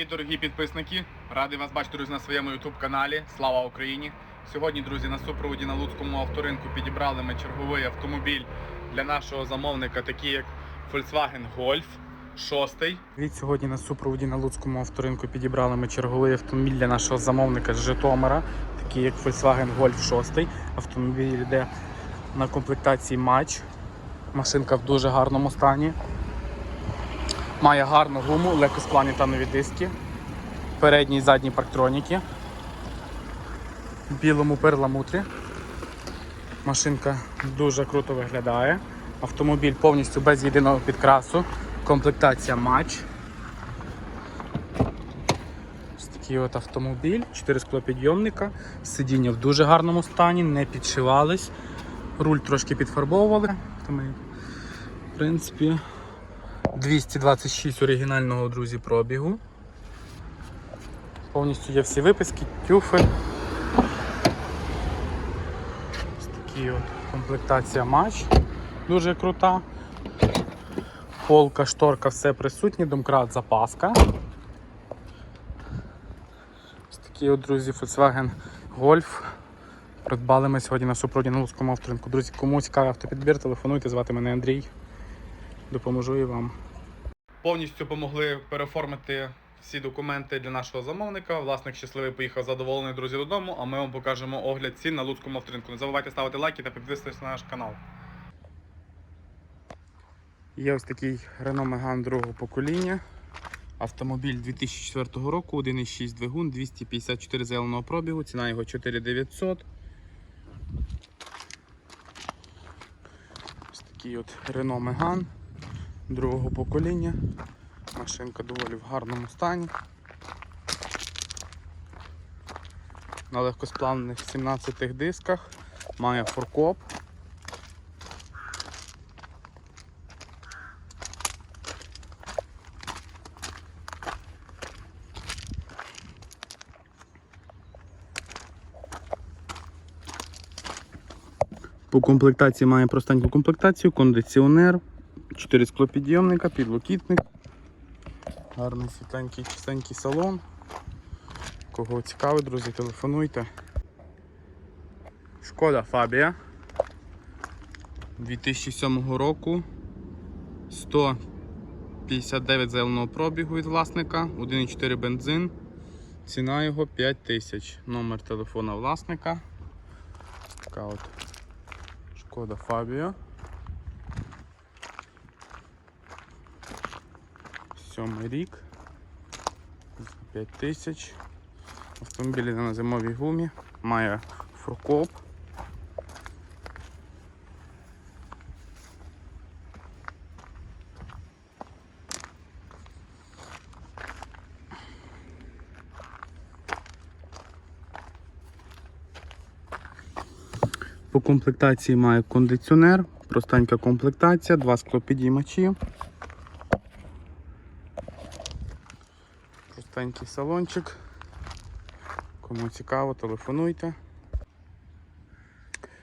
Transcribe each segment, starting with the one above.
Привіт, дорогі підписники! Радий вас бачити, друзі, на своєму YouTube каналі. Слава Україні! Сьогодні, друзі, на супроводі на Луцькому авторинку підібрали ми черговий автомобіль для нашого замовника, такий як Volkswagen Golf 6. Від сьогодні на супроводі на Луцькому авторинку підібрали ми черговий автомобіль для нашого замовника з Житомира, такий як Volkswagen Golf 6. Автомобіль йде на комплектації матч. Машинка в дуже гарному стані. Має гарну гуму, легкосплавні та нові диски, передні і задні парктроніки, білому перламутрі. Машинка дуже круто виглядає. Автомобіль повністю без єдиного підкрасу. Комплектація матч. Ось такий от автомобіль, 4 склопідйомника, сидіння в дуже гарному стані, не підшивались, руль трошки підфарбовували. В принципі, 226 оригінального, друзі, пробігу. Повністю є всі виписки, тюфи. Ось такі от комплектація матч. Дуже крута. Полка, шторка, все присутнє, домкрат, запаска. Ось такі от, друзі, Volkswagen Golf. Придбали ми сьогодні на супроводі на Луцькому авторинку. Друзі, кому цікавий автопідбір, телефонуйте, звати мене Андрій. Допоможу і вам. Повністю допомогли переоформити всі документи для нашого замовника. Власник щасливий поїхав задоволений друзі додому, а ми вам покажемо огляд цін на Луцькому авторинку. Не забувайте ставити лайки та підписуватися на наш канал. Є ось такий Renault Megane другого покоління. Автомобіль 2004 року, 1,6 двигун, 254 заявленого пробігу, ціна його 4900. Ось такий от Renault Megane другого покоління. Машинка доволі в гарному стані. На легкосплавних 17 дисках, має форкоп. По комплектації має простеньку комплектацію, кондиціонер, 4 склопідйомника, підлокітник, гарний світленький чистенький салон. Кого цікавить, друзі, телефонуйте. Шкода Фабія 2007 року. 159 заявленого пробігу від власника, 1,4 бензин. Ціна його 5 тисяч. Номер телефона власника. Така от Шкода Фабія. Сьомий рік. 5 тисяч. Автомобіль на зимовій гумі, має фуркоп. По комплектації має кондиціонер, простенька комплектація, два склопідіймачі. Простенький салончик. Кому цікаво, телефонуйте.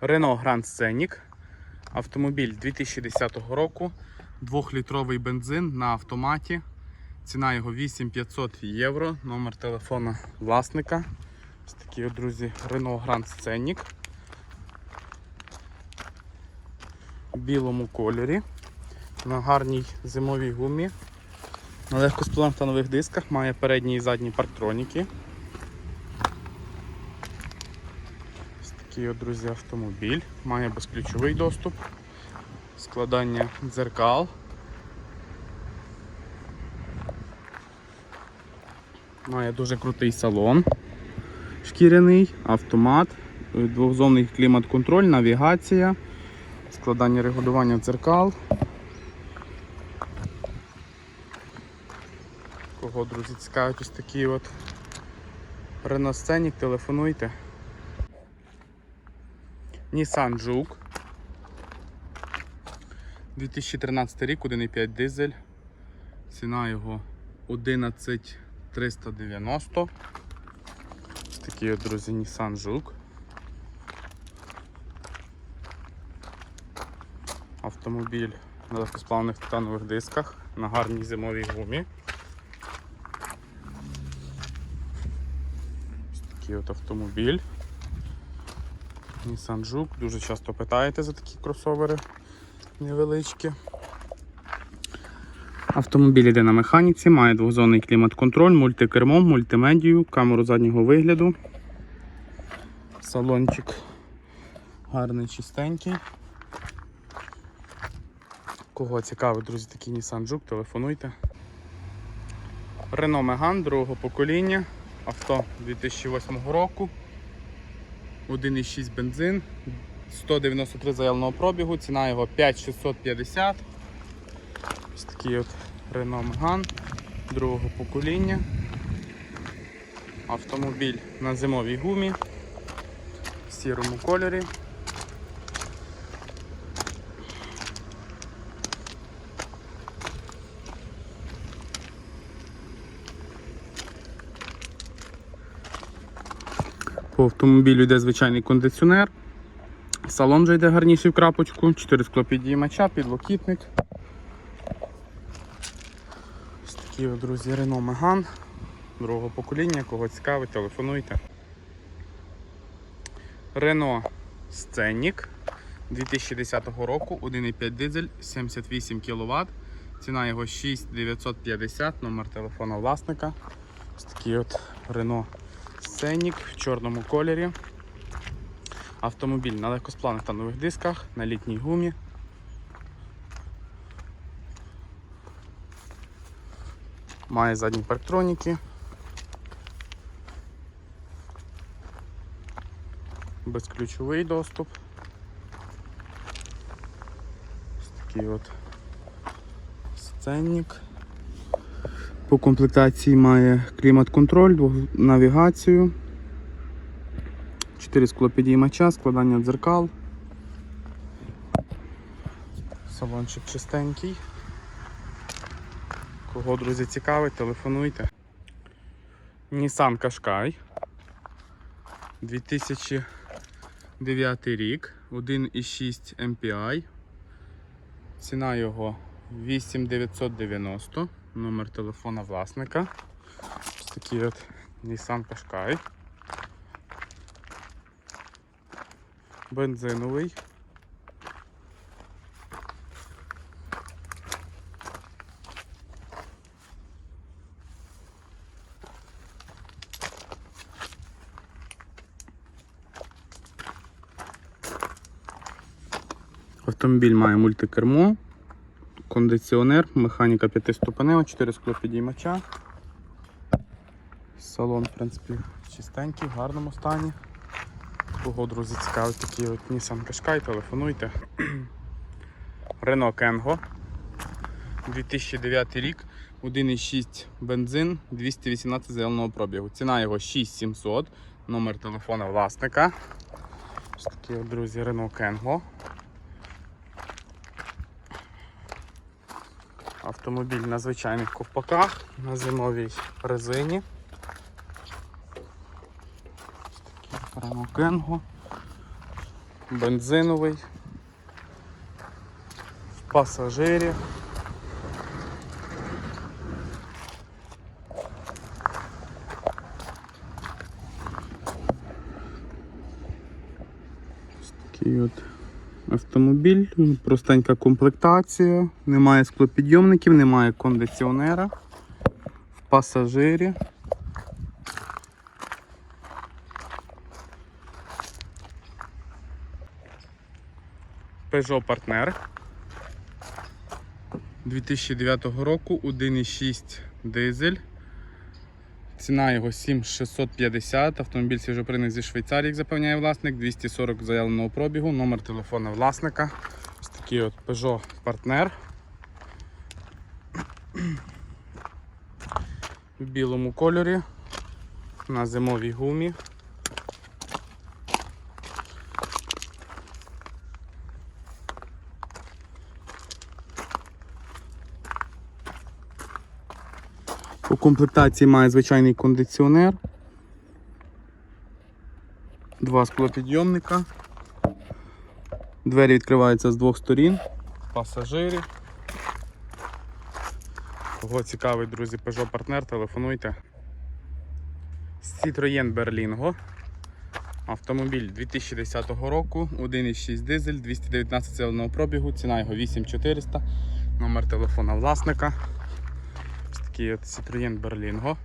Renault Grand Scenic. Автомобіль 2010 року. 2-літровий бензин на автоматі. Ціна його 8500 євро. Номер телефону власника. Ось от, друзі, Renault Grand Scenic. В білому кольорі. На гарній зимовій гумі. На легкосплавних та нових дисках має передні і задні парктроніки. Ось такий от, друзі, автомобіль. Має безключовий доступ, складання дзеркал. Має дуже крутий салон шкіряний, автомат, двохзонний клімат-контроль, навігація, складання регулювання дзеркал. Кого, друзі, цікавить ось такий от Renault телефонуйте. Nissan Juke. 2013 рік, 1,5 дизель. Ціна його 11390. Ось такий от, друзі, Nissan Juke. Автомобіль на легкосплавних титанових дисках на гарній зимовій гумі. Такий от автомобіль. Nissan Juke. Дуже часто питаєте за такі кросовери невеличкі. Автомобіль йде на механіці, має двохзонний клімат-контроль, мультикермо, мультимедію, камеру заднього вигляду. Салончик гарний, чистенький. Кого цікавить, друзі, такий Nissan Juke, телефонуйте. Renault Megane другого покоління, авто 2008 року. 1,6 бензин, 193 заявленого пробігу, ціна його 5650. Ось такий от Renault Megane другого покоління. Автомобіль на зимовій гумі в сірому кольорі. По автомобілю йде звичайний кондиціонер. Салон вже йде гарніший в крапочку, 4 склопідіймача, підлокітник. Ось такі, друзі, Renault Megane другого покоління, кого цікавить, телефонуйте. Renault Scenic 2010 року, 1,5 дизель, 78 кВт. Ціна його 6950, номер телефона власника. Ось такий от Renault Scenic в чорному кольорі. Автомобіль на легкосплавних та нових дисках, на літній гумі. Має задні парктроніки. Безключовий доступ. Ось такий от сценник. По комплектації має клімат-контроль, навігацію, 4 склопідіймача, складання дзеркал. Салончик чистенький. Кого, друзі, цікавить, телефонуйте. Nissan Qashqai. 2009 рік, 1,6 MPI. Ціна його 8990, номер телефона власника. Ось такий от Nissan Qashqai. Бензиновий. Автомобіль має мультикермо, кондиціонер, механіка 5 ступенева, 4 склопідіймача. Салон, в принципі, чистенький, в гарному стані. Кого, друзі, цікавить такий от Nissan Qashqai, телефонуйте. Renault Kengo. 2009 рік, 1,6 бензин, 218 заявленого пробігу. Ціна його 6700, номер телефона власника. Ось от, друзі, Renault Kengo. Автомобіль на звичайних ковпаках, на зимовій резині. Renault Kengo. Бензиновий. В пасажирі. Ось такий от автомобіль, простенька комплектація, немає склопідйомників, немає кондиціонера. В пасажирі. Peugeot Partner 2009 року 1,6 дизель. Ціна його 7650. Автомобіль свіжопринес зі Швейцарії, як запевняє власник, 240 заявленого пробігу, номер телефона власника. Ось такий от Peugeot Partner. В білому кольорі. На зимовій гумі. У комплектації має звичайний кондиціонер. Два склопідйомника. Двері відкриваються з двох сторін. Пасажири. Кого цікавить, друзі, Peugeot Partner, телефонуйте. Citroën Berlingo. Автомобіль 2010 року, 1,6 дизель, 219 сильного пробігу, ціна його 8400, номер телефона власника. Такий от Citroën Berlingo.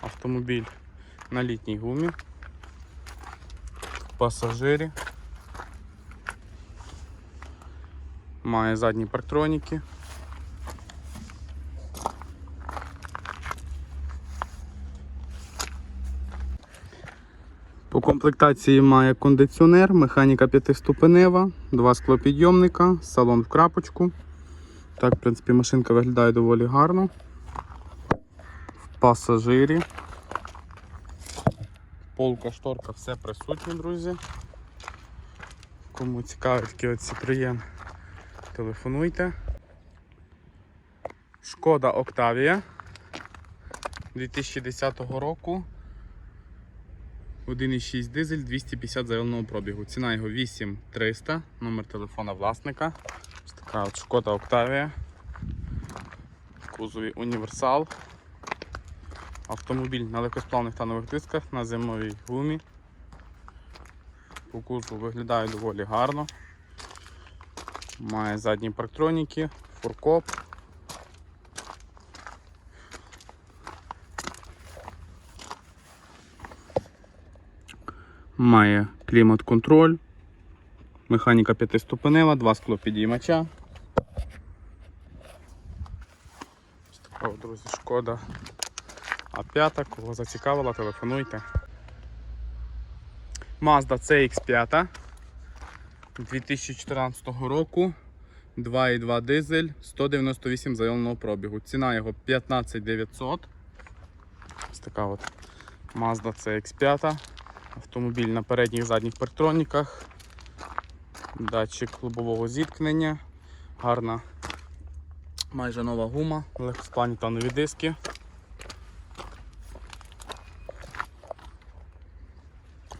Автомобіль на літній гумі, пасажирі. Має задні парктроніки. По комплектації має кондиціонер, механіка п'ятиступенева, два склопідйомника, салон в крапочку. Так, в принципі, машинка виглядає доволі гарно. В пасажирі. Полка, шторка, все присутнє, друзі. Кому цікавий такий от Citroën, телефонуйте. Шкода Октавія 2010 року. 1,6 дизель 250 заявленого пробігу. Ціна його 8300, номер телефона власника. Така от шкода Октавія. Кузові універсал. Автомобіль на легкосплавних та нових дисках на зимовій гумі. По кузову виглядає доволі гарно. Має задні парктроніки, фуркоп. Має клімат-контроль, механіка п'ятиступенева, два склопідіймача. Ось друзі, шкода. А5, кого зацікавила, телефонуйте. Mazda CX5 2014 року. 2,2 дизель, 198 заявленого пробігу. Ціна його 15900. Ось така от Mazda CX5. Автомобіль на передніх задніх парктроніках. Датчик лобового зіткнення. Гарна майже нова гума, легкосплавні та нові диски.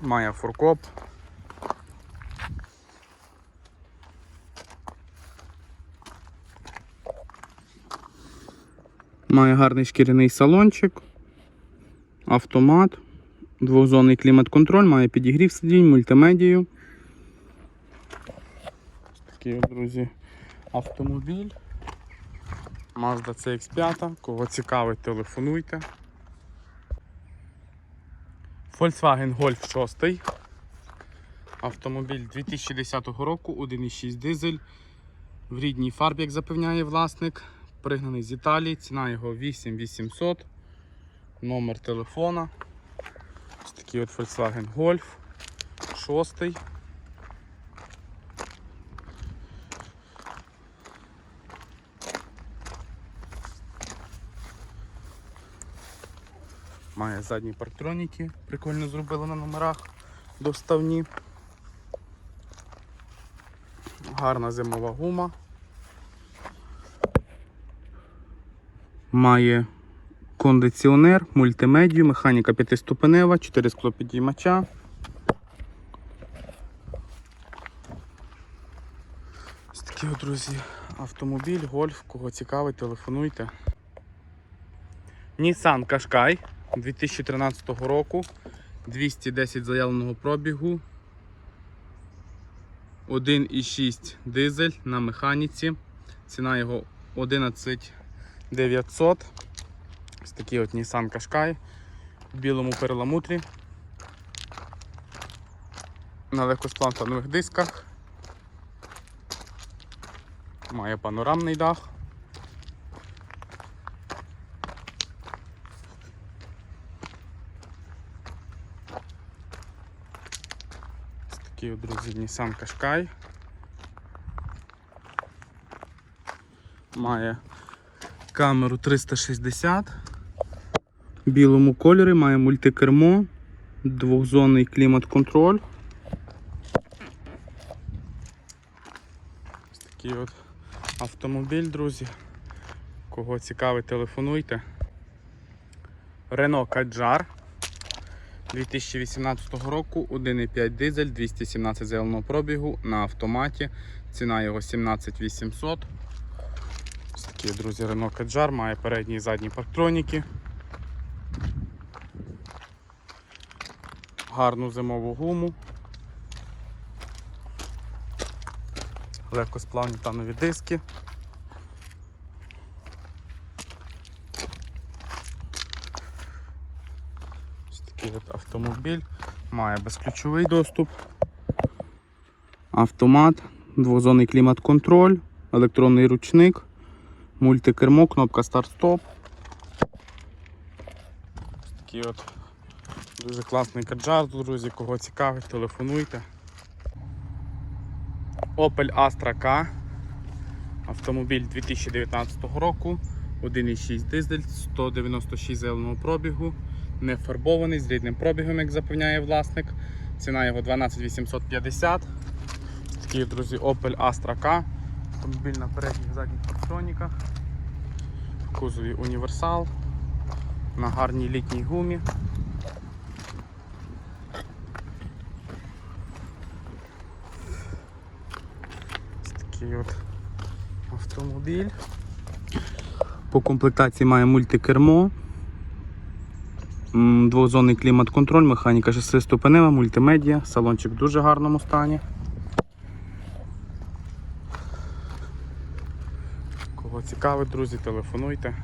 Має фуркоп. Має гарний шкіряний салончик, автомат, двохзонний клімат-контроль, має підігрів сидінь, мультимедію. Такий, друзі, автомобіль. Mazda CX5. Кого цікавить, телефонуйте. Volkswagen Golf 6. Автомобіль 2010 року, 1,6 дизель. В рідній фарбі, як запевняє власник. Пригнаний з Італії, ціна його 8800. Номер телефона. Ось такий от Volkswagen Golf 6. Має задні парктроніки, прикольно зробили на номерах доставні. Гарна зимова гума. Має кондиціонер, мультимедію, механіка п'ятиступенева, 4 склопідіймача. Ось такий, друзі, автомобіль, гольф, кого цікавить, телефонуйте. Nissan Qashqai 2013 року, 210 заявленого пробігу, 1,6 дизель на механіці. Ціна його 11900. Ось такий от Nissan Qashqai в білому перламутрі. На легкосплантанових дисках. Має панорамний дах. Ось такий друзі, Nissan Qashqai. Має камеру 360 в білому кольорі, має мультикермо, двохзонний клімат-контроль. Ось такий от автомобіль, друзі. Кого цікавить, телефонуйте. Renault Kadjar 2018 року 1,5 дизель 217 зеленого пробігу на автоматі. Ціна його 17800. Ось такий, друзі, Renault Kadjar, має передні і задні парктроніки. Гарну зимову гуму. Легко сплавні танові диски. Автомобіль. Має безключовий доступ. Автомат, двозонний клімат-контроль, електронний ручник, мультикермо, кнопка старт-стоп. Такий от дуже класний каджар, друзі, кого цікавить, телефонуйте. Opel Astra K. Автомобіль 2019 року. 1,6 дизель, 196 зеленого пробігу, не фарбований, з рідним пробігом, як запевняє власник. Ціна його 12 850. Такий, друзі, Opel Astra K. Автомобіль на передніх задніх парктроніках. В кузові універсал. На гарній літній гумі. Ось такий от автомобіль. По комплектації має мультикермо, двозонний клімат-контроль, механіка 6-ступенева, мультимедіа, салончик в дуже гарному стані. Кого цікавить, друзі, телефонуйте.